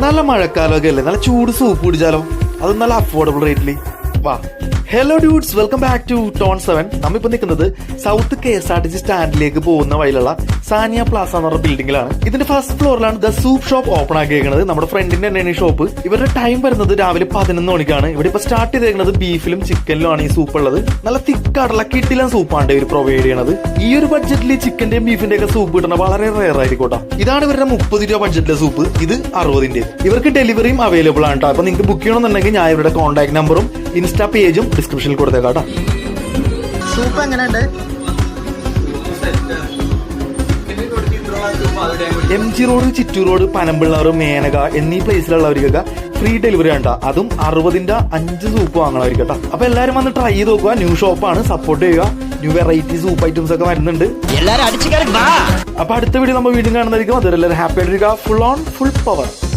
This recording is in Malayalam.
നല്ല മഴക്കാലമൊക്കെ അല്ലേ? നല്ല ചൂട് സൂപ്പ് കുടിച്ചാലോ? അത് നല്ല അഫോർഡബിൾ റേറ്റിൽ വാ. Hello dudes welcome back to tone seven നമ്മിപ്പോ നിൽക്കുന്നത് south K S R T C സ്റ്റാൻഡിലേക്ക് പോകുന്ന വഴിയിലുള്ള സാനിയ പ്ലാസ എന്ന് പറഞ്ഞ ബിൽഡിംഗിലാണ് ഇതിന്റെ ഫസ്റ്റ് ഫ്ലോറിലാണ് ദ സൂപ്പ് ഷോപ്പ് ഓപ്പൺ ആക്കിയേക്കുന്നത് നമ്മുടെ ഫ്രണ്ടിന്റെ തന്നെയാണ് ഈ ഷോപ്പ് ഇവരുടെ ടൈം വരുന്നത് രാവിലെ പതിനൊന്ന് മണിക്കാണ്. ഇവിടെ ഇപ്പൊ സ്റ്റാർട്ട് ചെയ്തേക്കുന്നത് ബീഫിലും ചിക്കനിലും ആണ് ഈ സൂപ്പ് ഉള്ളത്. നല്ല തിക്കാടുള്ള കിട്ടില്ല സൂപ്പാണ് ഇവർ പ്രൊവൈഡ് ചെയ്യണത്. ഈ ഒരു ബഡ്ജറ്റിൽ ചിക്കന്റെയും ബീഫിന്റെ ഒക്കെ സൂപ്പ് കിട്ടുന്ന വളരെ റെയർ ആയിരിക്കോട്ടെ ഇതാണ് ഇവരുടെ മുപ്പത് രൂപ ബഡ്ജറ്റിലെ സൂപ്പ് ഇത് അറുപതിന്റെ ഇവർക്ക് ഡെലിവറിയും അവൈലബിൾ ആണ് കേട്ടോ. അപ്പൊ നിങ്ങൾക്ക് ബുക്ക് ചെയ്യണമെന്നുണ്ടെങ്കിൽ ഞാൻ ഇവരുടെ കോൺടാക്ട് നമ്പറും ഇൻസ്റ്റാ പേജും ഡിസ്ക്രിപ്ഷനിൽ കൊടുത്തേക്കാം കേട്ടോ. സൂപ്പ് എങ്ങനെയുണ്ട്? M G road Chittoor road പനമ്പിള്ളാറ് Menaka എന്നീ പ്ലേസിലുള്ളവർക്കൊക്കെ ഫ്രീ ഡെലിവറി ആണ്. അതും അറുപതിന്റെ അഞ്ച് സൂപ്പ് വാങ്ങണവർക്ക് കേട്ടോ അപ്പൊ എല്ലാരും വന്ന് ട്രൈ ചെയ്ത് നോക്കുക. ന്യൂ ഷോപ്പാണ് സപ്പോർട്ട് ചെയ്യുക. ന്യൂ വെറൈറ്റി സൂപ്പ് ഐറ്റംസ് ഒക്കെ വരുന്നുണ്ട്. എല്ലാരും അടിച്ചു അപ്പൊ അടുത്ത വീഡിയോ നമ്മൾ വീണ്ടും കാണുന്നതായിരിക്കും. അതുവരെ എല്ലാവരും ഹാപ്പി ആയിട്ടിരിക്കുക. Full on full power